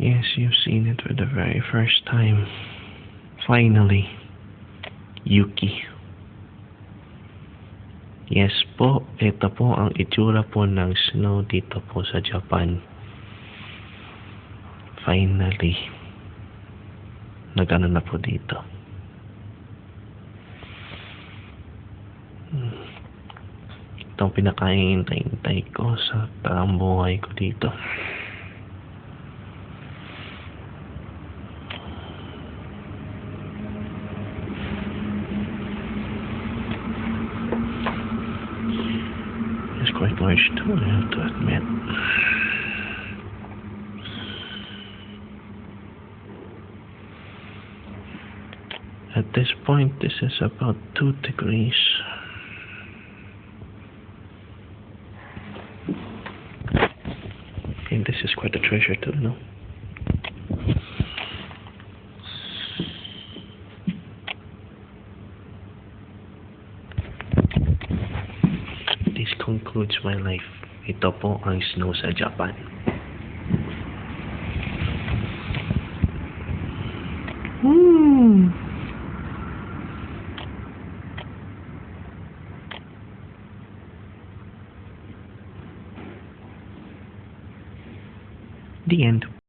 Yes, you've seen it for the very first time. Finally, Yuki. Yes po, ito po ang itsura po ng snow dito po sa Japan. Finally, nagano na po dito. Ito ang pinakaintay-intay ko sa taang buhay ko dito. Quite large too, I have to admit. At this point, this is about 2 degrees. And this is quite a treasure too, no? This concludes my life. Ito po ang snow sa Japan. Hmm. The end.